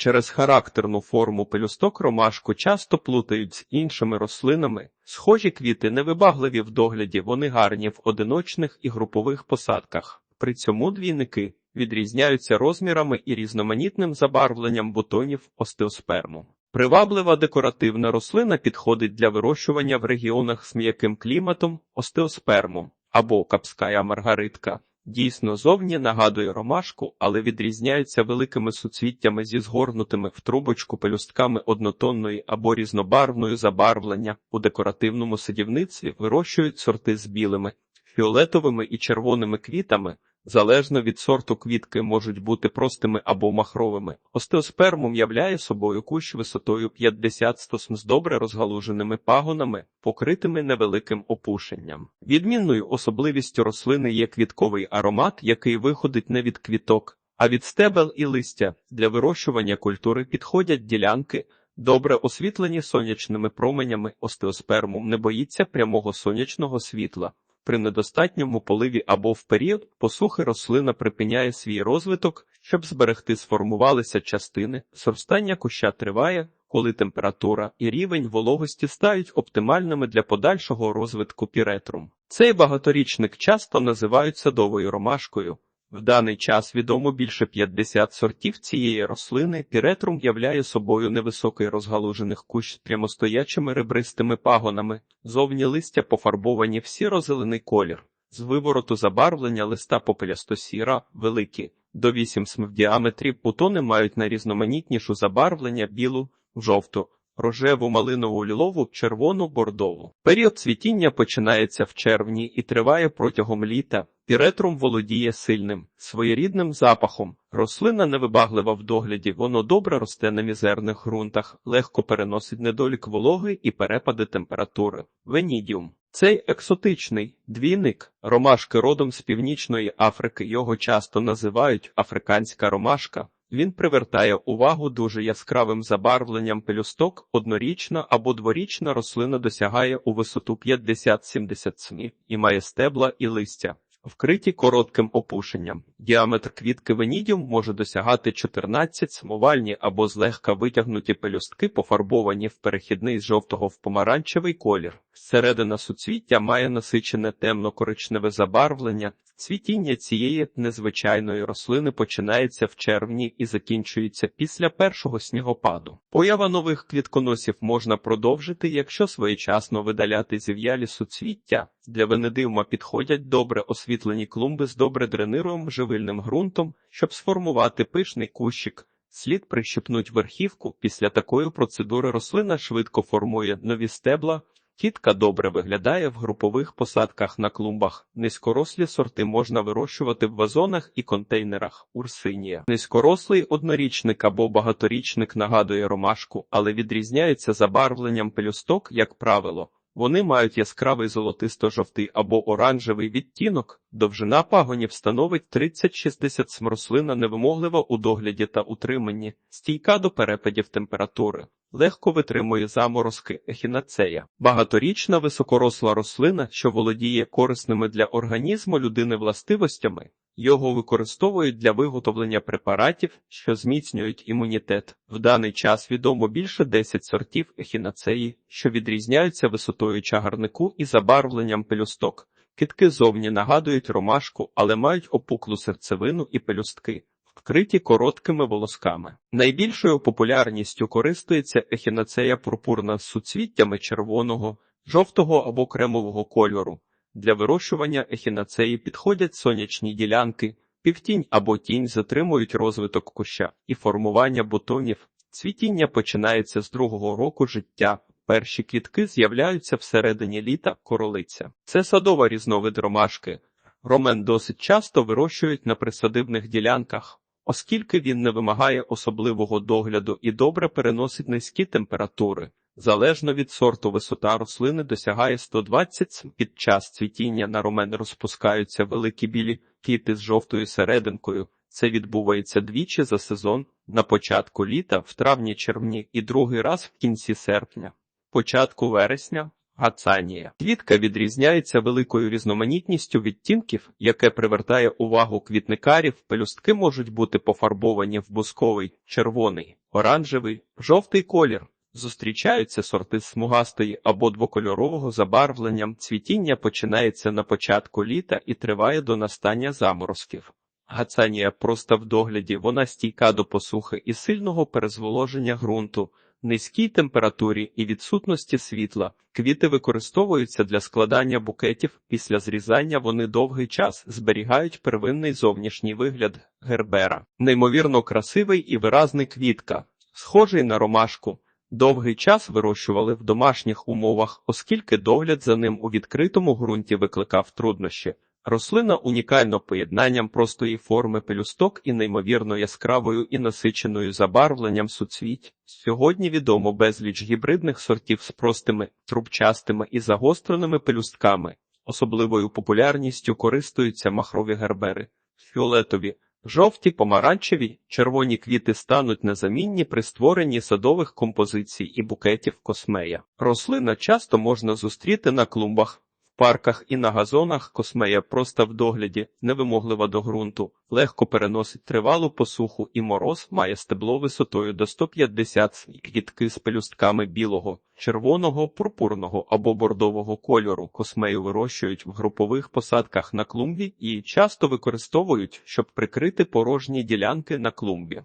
Через характерну форму пелюсток ромашку часто плутають з іншими рослинами. Схожі квіти невибагливі в догляді, вони гарні в одиночних і групових посадках. При цьому двійники відрізняються розмірами і різноманітним забарвленням бутонів остеосперму. Приваблива декоративна рослина підходить для вирощування в регіонах з м'яким кліматом остеосперму або капская маргаритка. Дійсно, зовні нагадує ромашку, але відрізняється великими суцвіттями зі згорнутими в трубочку пелюстками однотонної або різнобарвної забарвлення. У декоративному садівництві вирощують сорти з білими, фіолетовими і червоними квітами. Залежно від сорту квітки можуть бути простими або махровими. Остеоспермум являє собою кущ висотою 50 стосм з добре розгалуженими пагонами, покритими невеликим опушенням. Відмінною особливістю рослини є квітковий аромат, який виходить не від квіток, а від стебел і листя. Для вирощування культури підходять ділянки. Добре освітлені сонячними променями остеоспермум не боїться прямого сонячного світла. При недостатньому поливі або в період посухи рослина припиняє свій розвиток, щоб зберегти сформувалися частини. Зростання куща триває, коли температура і рівень вологості стають оптимальними для подальшого розвитку піретрум. Цей багаторічник часто називають садовою ромашкою. В даний час відомо більше 50 сортів цієї рослини. Піретрум являє собою невисокий розгалужених кущ з прямостоячими ребристими пагонами. Зовні листя пофарбовані в сіро-зелений колір. З вивороту забарвлення листа попелясто-сіра, великі, до 8 см в діаметрі, бутони мають найрізноманітнішу забарвлення білу, жовту, рожеву, малинову, лілову, червону, бордову. Період цвітіння починається в червні і триває протягом літа. Піретрум володіє сильним, своєрідним запахом. Рослина невибаглива в догляді, воно добре росте на мізерних ґрунтах, легко переносить недолік вологи і перепади температури. Венідіум. Цей екзотичний двійник ромашки родом з північної Африки. Його часто називають африканська ромашка. Він привертає увагу дуже яскравим забарвленням пелюсток. Однорічна або дворічна рослина досягає у висоту 50-70 см і має стебла і листя. Вкриті коротким опушенням. Діаметр квітки венідіум може досягати 14 смовальні або злегка витягнуті пелюстки, пофарбовані в перехідний з жовтого в помаранчевий колір. Середина суцвіття має насичене темно-коричневе забарвлення. Цвітіння цієї незвичайної рослини починається в червні і закінчується після першого снігопаду. Поява нових квітконосів можна продовжити, якщо своєчасно видаляти зів'ялі суцвіття. Для венедиума підходять добре освітлені клумби з добре дренируєм живильним ґрунтом, щоб сформувати пишний кущик. Слід прищепнуть верхівку. Після такої процедури рослина швидко формує нові стебла. Тітка добре виглядає в групових посадках на клумбах. Низькорослі сорти можна вирощувати в вазонах і контейнерах. Урсинія. Низькорослий однорічник або багаторічник нагадує ромашку, але відрізняється забарвленням пелюсток, як правило. Вони мають яскравий золотисто-жовтий або оранжевий відтінок, довжина пагонів становить 30-60 см. Рослина невимоглива у догляді та утриманні, стійка до перепадів температури, легко витримує заморозки ехінацея. Багаторічна високоросла рослина, що володіє корисними для організму людини властивостями, його використовують для виготовлення препаратів, що зміцнюють імунітет. В даний час відомо більше 10 сортів ехінацеї, що відрізняються висотою чагарнику і забарвленням пелюсток. Китки зовні нагадують ромашку, але мають опуклу серцевину і пелюстки, вкриті короткими волосками. Найбільшою популярністю користується ехінацея пурпурна з суцвіттями червоного, жовтого або кремового кольору. Для вирощування ехінацеї підходять сонячні ділянки, півтінь або тінь затримують розвиток куща і формування бутонів. Цвітіння починається з другого року життя. Перші квітки з'являються всередині літа королиця. Це садова різновид ромашки. Ромен досить часто вирощують на присадибних ділянках, оскільки він не вимагає особливого догляду і добре переносить низькі температури. Залежно від сорту висота рослини досягає 120 см. Під час цвітіння на ромен розпускаються великі білі квіти з жовтою серединкою. Це відбувається двічі за сезон на початку літа, в травні-червні і другий раз в кінці серпня. Початку вересня Гацанія. Квітка відрізняється великою різноманітністю відтінків, яке привертає увагу квітникарів. Пелюстки можуть бути пофарбовані в бусковий, червоний, оранжевий, жовтий колір. Зустрічаються сорти смугастої або двокольорового забарвленням. Цвітіння починається на початку літа і триває до настання заморозків. Гацанія проста в догляді, вона стійка до посухи і сильного перезволоження ґрунту, низькій температурі і відсутності світла. Квіти використовуються для складання букетів. Після зрізання вони довгий час зберігають первинний зовнішній вигляд гербера. Неймовірно красивий і виразний квітка, схожий на ромашку. Довгий час вирощували в домашніх умовах, оскільки догляд за ним у відкритому ґрунті викликав труднощі. Рослина унікально поєднанням простої форми пелюсток і неймовірно яскравою і насиченою забарвленням суцвіть. Сьогодні відомо безліч гібридних сортів з простими, трубчастими і загостреними пелюстками. Особливою популярністю користуються махрові гербери, фіолетові, жовті, помаранчеві, червоні квіти стануть незамінні при створенні садових композицій і букетів космея. Рослина часто можна зустріти на клумбах. Парках і на газонах космея проста в догляді, невимоглива до ґрунту, легко переносить тривалу посуху і мороз, має стебло висотою до 150 см, квітки з пелюстками білого, червоного, пурпурного або бордового кольору. Космею вирощують в групових посадках на клумбі і часто використовують, щоб прикрити порожні ділянки на клумбі.